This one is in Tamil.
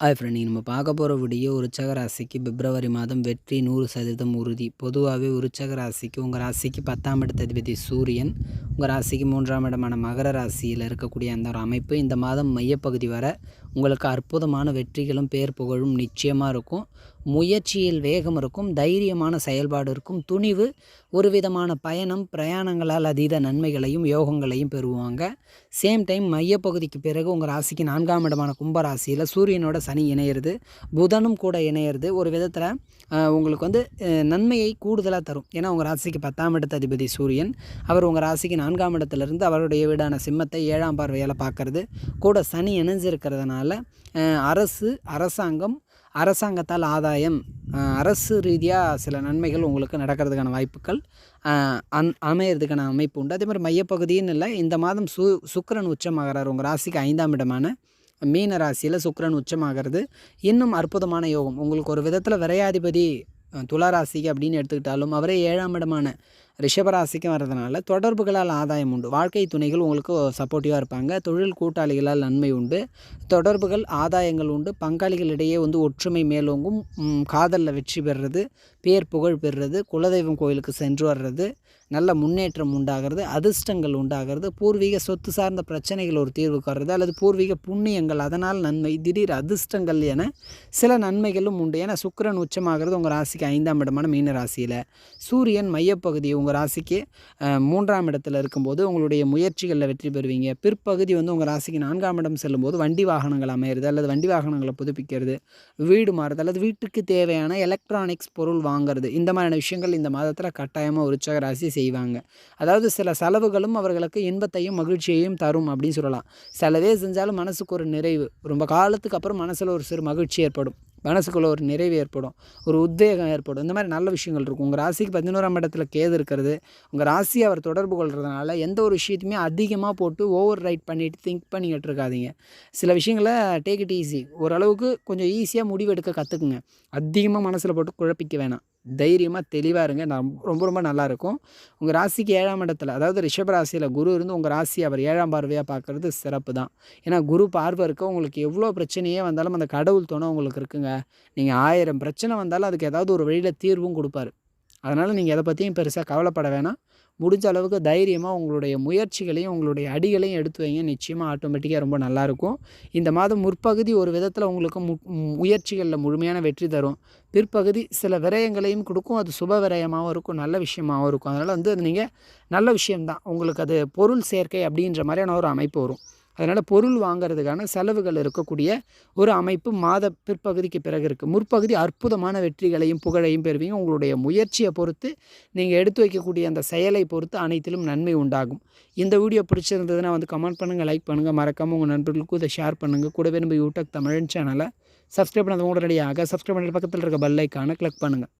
ஹாய் ஃப்ரெண்ட் நீங்கள் நம்ம பார்க்க போகிற வீடியோ விருச்சக ராசிக்கு பிப்ரவரி மாதம் வெற்றி நூறு சதவீதம் உறுதி. பொதுவாகவே விருச்சக ராசிக்கு உங்கள் ராசிக்கு பத்தாம் இடத்த அதிபதி சூரியன் உங்கள் ராசிக்கு மூன்றாம் இடமான மகர ராசியில் இருக்கக்கூடிய அந்த ஒரு அமைப்பு இந்த மாதம் மையப்பகுதி வர உங்களுக்கு அற்புதமான வெற்றிகளும் பேர் புகழும் நிச்சயமாக இருக்கும். முயற்சியில் வேகம் இருக்கும் தைரியமான செயல்பாடு இருக்கும் துணிவு ஒரு விதமான பயணம் பிரயாணங்களால் அதீத நன்மைகளையும் யோகங்களையும் பெறுவாங்க. சேம் டைம் மையப்பகுதிக்கு பிறகு உங்கள் ராசிக்கு நான்காம் இடமான கும்பராசியில் சூரியனோட சனி இணையிறது புதனும் கூட இணையிறது ஒரு விதத்தில் உங்களுக்கு வந்து நன்மையை கூடுதலாக தரும். ஏன்னா உங்கள் ராசிக்கு பத்தாம் இடத்த அதிபதி சூரியன். அவர் உங்கள் ராசிக்கு நான்காம் இடத்துலேருந்து அவருடைய வீடான சிம்மத்தை ஏழாம் பார்வையால் பார்க்கறது கூட சனி இணைஞ்சிருக்கிறதுனால அரசு அரசாங்கம் அரசாங்கத்தால் ஆதாயம் அரசு ரீதியாக சில நன்மைகள் உங்களுக்கு நடக்கிறதுக்கான வாய்ப்புகள் அந் அமையிறதுக்கான அமைப்பு உண்டு. அதே மாதிரி மையப்பகுதின்னு இல்லை இந்த மாதம் சு சுக்கரன் உச்சமாகிறார். உங்கள் ராசிக்கு ஐந்தாம் இடமான மீன ராசியில் சுக்கிரன் உச்சமாகிறது இன்னும் அற்புதமான யோகம். உங்களுக்கு ஒரு விதத்தில் விரையாதிபதி அஹ், துலா அப்படின்னு எடுத்துக்கிட்டாலும் அவரே ஏழாம் இடமான ரிஷபராசிக்கும் வர்றதுனால தொடர்புகளால் ஆதாயம் உண்டு. வாழ்க்கை துணைகள் உங்களுக்கு சப்போர்ட்டிவாக இருப்பாங்க. தொழில் கூட்டாளிகளால் நன்மை உண்டு. தொடர்புகள் ஆதாயங்கள் உண்டு. பங்காளிகளிடையே வந்து ஒற்றுமை மேலோங்கும் காதலில் வெற்றி பெறுறது. பேர் புகழ் பெறுறது குலதெய்வம் கோயிலுக்கு சென்று வர்றது நல்ல முன்னேற்றம் உண்டாகிறது அதிர்ஷ்டங்கள் உண்டாகிறது பூர்வீக சொத்து சார்ந்த பிரச்சனைகள் ஒரு தீர்வுக்கு வர்றது அல்லது பூர்வீக புண்ணியங்கள் அதனால் நன்மை திடீர் அதிர்ஷ்டங்கள் என சில நன்மைகளும் உண்டு. ஏன்னா சுக்கிரன் உச்சமாகிறது உங்கள் ராசிக்கு ஐந்தாம் இடமான மீன ராசியில். சூரியன் மையப்பகுதி உங்கள் ராசிக்கு மூன்றாம் இடத்துல இருக்கும்போது உங்களுடைய முயற்சிகளில் வெற்றி பெறுவீங்க. பிற்பகுதி வந்து உங்கள் ராசிக்கு நான்காம் இடம் செல்லும்போது வண்டி வாகனங்கள் அமையிறது அல்லது வண்டி வாகனங்களை புதுப்பிக்கிறது வீடு மாறுறது அல்லது வீட்டுக்கு தேவையான எலக்ட்ரானிக்ஸ் பொருள் வாங்குறது. இந்த மாதிரியான விஷயங்கள் இந்த மாதத்தில் கட்டாயமாக உற்சாக ராசி செய்வாங்க. அதாவது சில செலவுகளும் அவர்களுக்கு இன்பத்தையும் மகிழ்ச்சியையும் தரும் அப்படின்னு சொல்லலாம். செலவே செஞ்சாலும் மனசுக்கு ஒரு நிறைவு. ரொம்ப காலத்துக்கு அப்புறம் மனசில் ஒரு சிறு மகிழ்ச்சி ஏற்படும். மனசுக்குள்ள ஒரு நிறைவு ஏற்படும் ஒரு உத்வேகம் ஏற்படும். இந்த மாதிரி நல்ல விஷயங்கள் இருக்கும். உங்கள் ராசிக்கு பதினோராம் இடத்துல கேது இருக்கிறது. உங்கள் ராசி அவர் தொடர்பு கொள்கிறதுனால எந்த ஒரு விஷயத்தையுமே அதிகமாக போட்டு ஓவர் ரைட் பண்ணிட்டு திங்க் பண்ணிக்கிட்டு இருக்காதீங்க. சில விஷயங்களை டேக் இட் ஈஸி ஓரளவுக்கு கொஞ்சம் ஈஸியாக முடிவெடுக்க கற்றுக்குங்க அதிகமாக மனசில் போட்டு குழப்பிக்க வேணாம். தைரியமாக தெளிவாக இருங்க. நான் ரொம்ப ரொம்ப நல்லாயிருக்கும் உங்கள் ராசிக்கு ஏழாம் இடத்துல அதாவது ரிஷப ராசியில் குரு இருந்து உங்கள் ராசி அவர் ஏழாம் பார்வையாக பார்க்குறது சிறப்பு தான். ஏன்னா குரு பார்வை இருக்க உங்களுக்கு எவ்வளோ பிரச்சனையே வந்தாலும் அந்த கடவுள் துணை உங்களுக்கு இருக்குங்க. நீங்கள் ஆயிரம் பிரச்சனை வந்தாலும் அதுக்கு ஏதாவது ஒரு வழியில் தீர்வும் கொடுப்பாரு. அதனால் நீங்கள் எதை பற்றியும் பெருசாக கவலைப்பட வேணாம். முடிஞ்ச அளவுக்கு தைரியமாக உங்களுடைய முயற்சிகளையும் உங்களுடைய அடிகளையும் எடுத்து வைங்க. நிச்சயமாக ஆட்டோமேட்டிக்காக ரொம்ப நல்லாயிருக்கும் இந்த மாதம் முற்பகுதி ஒரு விதத்தில் உங்களுக்கு மு முயற்சிகளில் முழுமையான வெற்றி தரும். பிற்பகுதி சில விரயங்களையும் கொடுக்கும். அது சுப விரயமாகவும் இருக்கும் நல்ல விஷயமாகவும் இருக்கும். அதனால் வந்து அது நீங்கள் நல்ல விஷயம்தான். உங்களுக்கு அது பொருள் சேர்க்கை அப்படின்ற மாதிரியான ஒரு அமைப்பு வரும். அதனால் பொருள் வாங்குறதுக்கான செலவுகள் இருக்கக்கூடிய ஒரு அமைப்பு மாத பிற்பகுதிக்கு பிறகு இருக்குது முற்பகுதி அற்புதமான வெற்றிகளையும் புகழையும் பெறுவீங்க. உங்களுடைய முயற்சியை பொறுத்து நீங்கள் எடுத்து வைக்கக்கூடிய அந்த செயலை பொறுத்து அனைத்திலும் நன்மை உண்டாகும். இந்த வீடியோ பிடிச்சிருந்ததுன்னா வந்து கமெண்ட் பண்ணுங்கள் லைக் பண்ணுங்கள் மறக்காமல் உங்கள் நண்பர்களுக்கும் இதை ஷேர் பண்ணுங்கள் கூடவே நம்ம யூடியூப் தமிழ் சேனலை சப்ஸ்கிரைப் பண்ணது உடனடியாக சப்ஸ்கிரைப் பண்ணுற பக்கத்தில் இருக்க பெல் ஐக்கானை கிளிக் பண்ணுங்கள்